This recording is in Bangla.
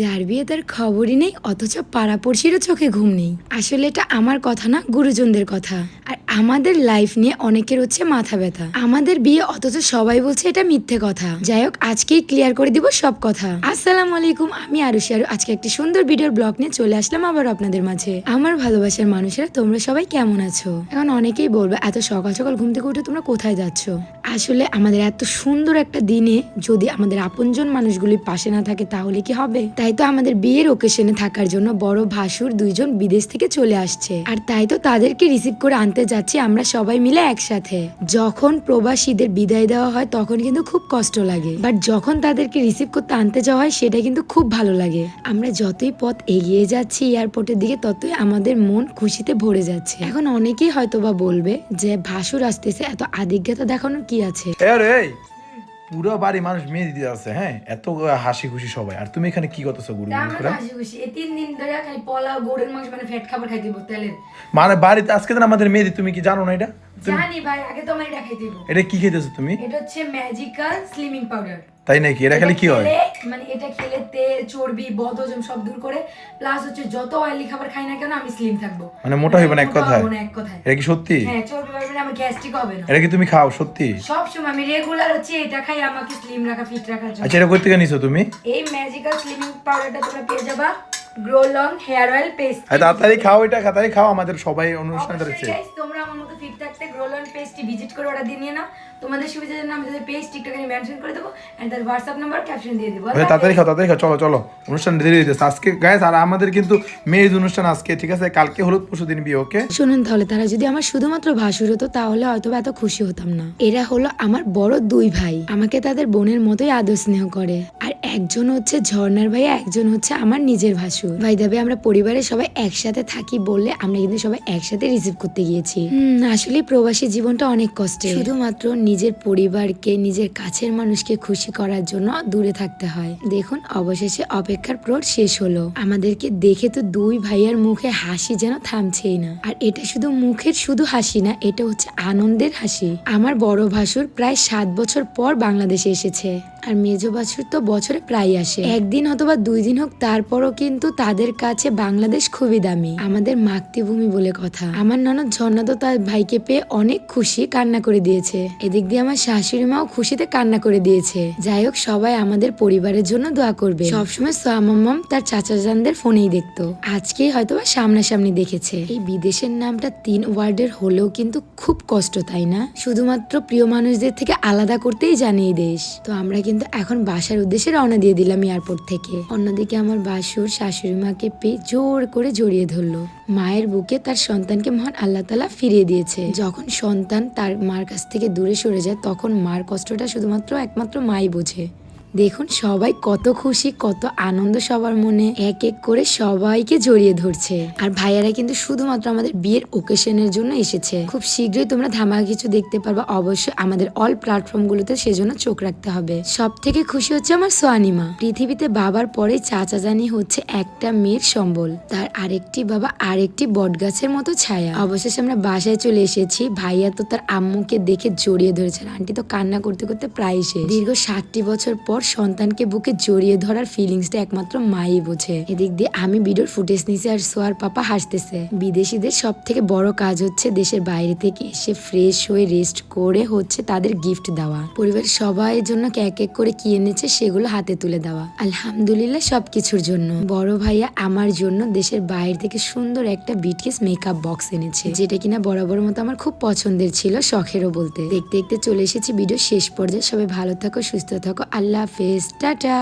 যার বিয়ে তার খবরই নেই, অথচ পাড়াপড়শিরও চোখে ঘুম নেই। আসলে এটা আমার কথা না, গুরুজনদের কথা। আর আমাদের লাইফ নিয়ে অনেকের হচ্ছে মাথা ব্যথা। আমাদের বিয়ে অথচ সবাই বলছে এটা মিথ্যে কথা। যাই হোক, আজকেই ক্লিয়ার করে দিব সব কথা। আসসালামু আলাইকুম, আমি আরুষি আরু। আজকে একটি সুন্দর ভিডিওর ব্লগ নিয়ে চলে আসলাম আবার আপনাদের মাঝে। আমার ভালোবাসার মানুষেরা, তোমরা সবাই কেমন আছো? এখন অনেকেই বলবে, এত সকাল সকাল ঘুম থেকে উঠে তোমরা কোথায় যাচ্ছ? আসলে আমাদের এত সুন্দর একটা দিনে যদি আমাদের আপনজন মানুষগুলি পাশে না থাকে, তাহলে কি হবে? তাই তো আমাদের বিয়ের ওকেশনে থাকার জন্য বড় ভাসুর দুইজন বিদেশ থেকে চলে আসছে। আর তাই তো তাদেরকে রিসিভ করে আনতে যাচ্ছি আমরা সবাই মিলে একসাথে। যখন প্রবাসীদের বিদায় দেওয়া হয়, তখন কিন্তু খুব কষ্ট লাগে। বাট যখন তাদেরকে রিসিভ করতে আনতে যাওয়া হয়, সেটা কিন্তু খুব ভালো লাগে। আমরা যতই পথ এগিয়ে যাচ্ছি এয়ারপোর্টের দিকে, ততই আমাদের মন খুশিতে ভরে যাচ্ছে। এখন অনেকেই হয়তো বা বলবে যে, ভাসুর আসতেছে, এত আদিজ্ঞতা দেখানোর কি আছে? পুরো বাড়ি মানুষ মেয়ে দিতে আছে হ্যাঁ? এত হাসি খুশি সবাই। আর তুমি এখানে কি করতেছো গুরু করে? এই তিন দিন ধরে খালি পোলাও গরুর মাংস মানে ফ্যাট খাবার খাই দিব তেলের। মানে বাড়িতে আজকে দিন আমাদের মেয়ে তুমি কি জানো না এটা? জানি ভাই আগে তো আমার এটা খাই দিব এটা কি খেতেছো তুমি? এটা হচ্ছে ম্যাজিক্যাল স্লিমিং পাউডার তাই নাকি? এটা খালি কি হয়? মানে এটা খেলে তেল চর্বি বদহজম সব দূর করে প্লাস হচ্ছে যত অয়েলি খাবার খাই না কেন আমি স্লিম থাকব। মানে মোটা হইবে না এক মোটা কথায়? এক কথায়। এটা কি সত্যি? হ্যাঁ চর্বি বাড়বে না আমার গ্যাস্ট্রিক হবে না। এটা কি তুমি খাও? সত্যি? সব সময় আমি রেগুলার হচ্ছে এটা খাই আমাকে স্লিম রাখা ফিট রাখার জন্য। আচ্ছা এটা করতে নিছো তুমি? এই ম্যাজিক্যাল স্লিমিং পাউডারটা তোমরা পেয়ে যাবা। Grow long hair oil paste তাড়াতাড়ি খাও এটা তাড়াতাড়ি খাও আমাদের সবাই অনুষ্ঠান guys, তোমরা আমার মতো ফিট থাকতে গ্রোলন পেজটি ভিজিট করে অর্ডার দিয়ে নিয়ে নাও। তোমাদের সুবিধার জন্য আমি তাদের পেজ টিকটকে মেনশন করে দেবো এন্ড তার হোয়াটসঅ্যাপ নাম্বার ক্যাপশন দিয়ে দেবো। তাড়াতাড়ি খাও তাড়াতাড়ি খাও চলো চলো। অনুষ্ঠান দেরি হইতেছে আজকে গাইস আর আমাদের কিন্তু মেয়ের অনুষ্ঠান আজকে ঠিক আছে? কালকে হলুদ পরশু দিন বিয়ে ওকে শুনুন তাহলে তারা যদি আমার শুধুমাত্র ভাসুর হতো তাহলে হয়তো বা এত খুশি হতাম না। এরা হলো আমার বড় দুই ভাই। আমাকে তাদের বোনের মতোই আদর স্নেহ করে। আর একজন হচ্ছে ঝর্ণার ভাই একজন হচ্ছে আমার নিজের ভাসুর। ভাই দাবে আমরা পরিবারের সবাই একসাথে থাকি বললে আমরা কিন্তু সবাই একসাথে রিসিভ করতে গিয়েছি। আসলে প্রবাসী জীবনটা অনেক কষ্টে শুধুমাত্র নিজের পরিবারকে, নিজের কাছের মানুষকে খুশি করার জন্য দূরে থাকতে হয়। দেখুন, অবশেষে অপেক্ষার প্রোট শেষ হলো। আমাদেরকে দেখে তো দুই ভাইয়ার মুখে হাসি যেন থামছেই না। আর এটা শুধু মুখের শুধু হাসি না, এটা হচ্ছে আনন্দের হাসি। আমার বড় ভাসুর প্রায় সাত বছর পর বাংলাদেশে এসেছে। আর মেজো বাছুর তো বছরে প্রায় আসে। একদিন অথবা দুই দিন হোক, তারপরও কিন্তু তাদের কাছে বাংলাদেশ খুবই দামি। আমাদের মাতৃভূমি বলে কথা। আমার ননদ ঝর্ণা তো তার ভাইকে পেয়ে অনেক খুশি কান্না করে দিয়েছে। এদিক দিয়ে আমার শাশুড়ি মাও খুশিতে কান্না করে দিয়েছে। যাই হোক, সবাই আমাদের পরিবারের জন্য দোয়া করবে। সবসময় সোয়ামাম্মাম তার চাচা জানদের ফোনেই দেখতো। আজকেই হয়তো বা সামনাসামনি দেখেছে। এই বিদেশের নামটা তিন ওয়ার্ডের হলেও কিন্তু খুব কষ্ট, তাই না? শুধুমাত্র প্রিয় মানুষদের থেকে আলাদা করতেই জানে এই দেশ। তো আমরা কিন্তু এখন বাসার উদ্দেশ্যে রওনা দিয়ে দিলাম এয়ারপোর্ট থেকে। অন্যদিকে আমার বাসুর শাশুড়ি মাকে পেয়ে জোর করে জড়িয়ে ধরলো। মায়ের বুকে তার সন্তানকে মহান আল্লাহ তালা ফিরিয়ে দিয়েছে। যখন সন্তান তার মার কাছ থেকে দূরে সরে যায়, তখন মার কষ্টটা শুধুমাত্র একমাত্র মাই বোঝে। দেখুন, সবাই কত খুশি, কত আনন্দ সবার মনে। এক এক করে সবাইকে জড়িয়ে ধরছে। আর ভাইয়ারা কিন্তু শুধুমাত্র আমাদের বিয়ের ওকেশনের জন্য এসেছে। খুব শীঘ্রই তোমরা ধামাকা কিছু দেখতে পারবে। অবশ্যই আমাদের অল প্ল্যাটফর্ম গুলোতে সেজন্য চোখ রাখতে হবে। সব থেকে খুশি হচ্ছে আমার সোয়ানিমা। পৃথিবীতে বাবার পরে চাচা জানি হচ্ছে একটা মেয়ের সম্বল। তার আরেকটি বাবা আরেকটি বটগাছের মতো ছায়া। অবশেষে আমরা বাসায় চলে এসেছি। ভাইয়া তো তার আম্মুকে দেখে জড়িয়ে ধরেছে। আন্টি তো কান্না করতে করতে প্রায় শেষ। দীর্ঘ ষাটটি বছর পর সন্তানকে বুকে জড়িয়ে ধরার ফিলিংসটা একমাত্র মাই বোঝে। এদিক দিয়ে আমি ভিডিওর ফুটেজ নিছি আর সোয়ার পাপা হাসতেছে। বিদেশিদের সব থেকে বড় কাজ হচ্ছে দেশের বাইরে থেকে এসে ফ্রেশ হয়ে রেস্ট করে হচ্ছে তাদের গিফট দেওয়া। পরিবারের সবাই জন্য এক এক করে কি এনেছে সেগুলো হাতে তুলে দেওয়া। আলহামদুলিল্লাহ সবকিছুর জন্য। বড় ভাইয়া আমার জন্য দেশের বাইরে থেকে সুন্দর একটা বিটকেস মেকআপ বক্স এনেছে। যেটা কিনা বরাবর মতো আমার খুব পছন্দের ছিল, শখেরও বলতে। দেখতে দেখতে চলে এসেছি ভিডিও শেষ পর্যায়ে। সবাই ভালো থাকো, সুস্থ থাকো। আল্লাহ হাফেজ টাটা